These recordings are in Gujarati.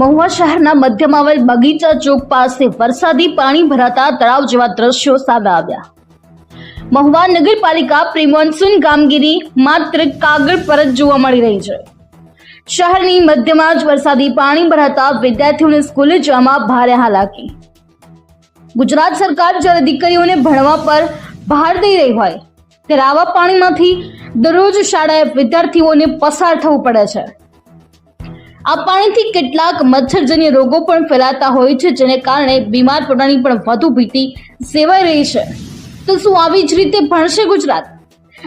મહુવા શહેરના મધ્યમાં આવેલ બગીચા ચોક પાસે વરસાદી પાણી ભરાતા તળાવ જેવા દ્રશ્યો સામે આવ્યા. મહુવા નગરપાલિકા પ્રી કામગીરી માત્ર કાગળ પર જ જોવા મળી રહી છે. શહેરની મધ્યમાં જ વરસાદી પાણી ભરાતા વિદ્યાર્થીઓને સ્કૂલે જવામાં ભારે હાલાકી. ગુજરાત સરકાર જ્યારે દીકરીઓને ભણવા પર ભાર દઈ રહી હોય, ત્યારે આવા પાણીમાંથી દરરોજ શાળાએ વિદ્યાર્થીઓને પસાર થવું પડે છે. આ પાણીથી કેટલાક મચ્છરજન્ય રોગો પણ ફેલાતા હોય છે, જેને કારણે બીમાર પડવાની પણ વધુ ભીતિ સેવાઈ રહી છે. તો શું આવી જ રીતે ભણશે ગુજરાત?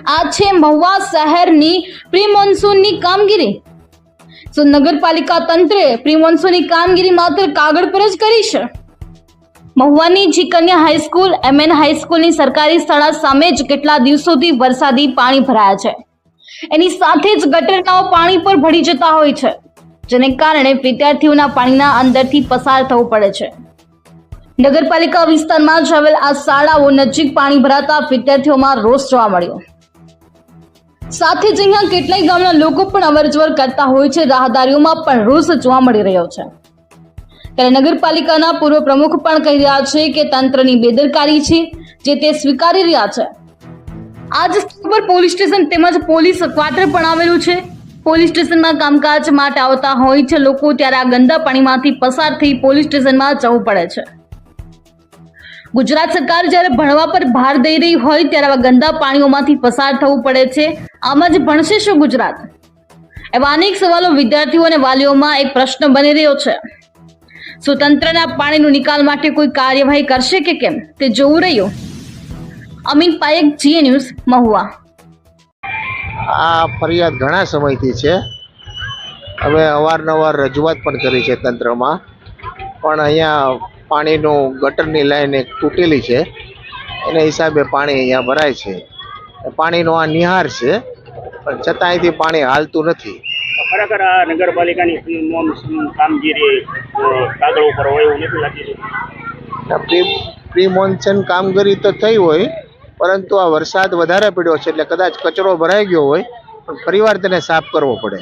આ છે મહુવા શહેરની પ્રી મોન્સૂનની કામગીરી. તો નગરપાલિકા તંત્રે પ્રી મોન્સૂનની કામગીરી માત્ર કાગળ પર જ કરી છે? મહુવાની જી કન્યા હાઈસ્કૂલ, એમએન હાઈસ્કૂલની સરકારી શાળા સામે જ કેટલા દિવસોથી વરસાદી પાણી ભરાયા છે. એની સાથે જ ગટરનાઓ પાણી પર ભળી જતા હોય છે. જેને કારણે વિદ્યાર્થીઓના પાણીના અંદરથી પસાર થવું પડે છે. નગરપાલિકા વિસ્તારમાં જ આવેલ આ શાળાઓ નજીક પાણી ભરાતા વિદ્યાર્થીઓમાં રોષ જોવા મળ્યો. સાથે જ અહીંયા કેટલાય ગામના લોકો પણ અવરજવર કરતા હોય છે, રાહદારીઓમાં પણ રોષ જોવા મળી રહ્યો છે. ત્યારે નગરપાલિકાના પૂર્વ પ્રમુખ પણ કહી રહ્યા છે કે તંત્રની બેદરકારી છે, જે તે સ્વીકારી રહ્યા છે. આ જ સ્થળ પોલીસ સ્ટેશન તેમજ પોલીસ ક્વાર્ટર પણ આવેલું છે. પોલીસ સ્ટેશનમાં કામકાજ માટે આવતા હોય છે, લોકો ત્યારે આ ગંદા પાણીમાંથી પસાર થઈ પોલીસ સ્ટેશનમાં જવું પડે છે. ગુજરાત સરકાર જ્યારે ભણવા પર ભાર દઈ રહી હોય, ત્યારે આવા ગંદા પાણીઓમાંથી પસાર થવું પડે છે. આમાં જ ભણશે શું ગુજરાત? એવા અનેક સવાલો વિદ્યાર્થીઓ અને વાલીઓમાં એક પ્રશ્ન બની રહ્યો છે. સ્વતંત્રના તંત્રના પાણીનો નિકાલ માટે કોઈ કાર્યવાહી કરશે કે કેમ? તે જોવું રહ્યું. અમીન પાયક, જીએ ન્યૂઝ મહુવા. આ ફરિયાદ ઘણા સમયથી છે. હવે અવારનવાર રજૂઆત પણ કરી છે તંત્રમાં. પણ અહીંયા પાણીનું ગટરની લાઈન એક તૂટેલી છે. એને હિસાબે પાણી અહીંયા ભરાય છે. પાણીનો આ નિહાર છે પણ છતાં અહીંથી પાણી હાલતું નથી. ખરેખર આ નગરપાલિકાની કામગીરી કાગળ ઉપર હોય એવું નથી લાગી પ્રી મોન્સન કામગીરી તો થઈ હોય પરંતુ આ વરસાદ વધારે પડ્યો છે એટલે કદાચ કચરો ભરાઈ ગયો હોય, પણ ફરીવાર તેને સાફ કરવો પડે.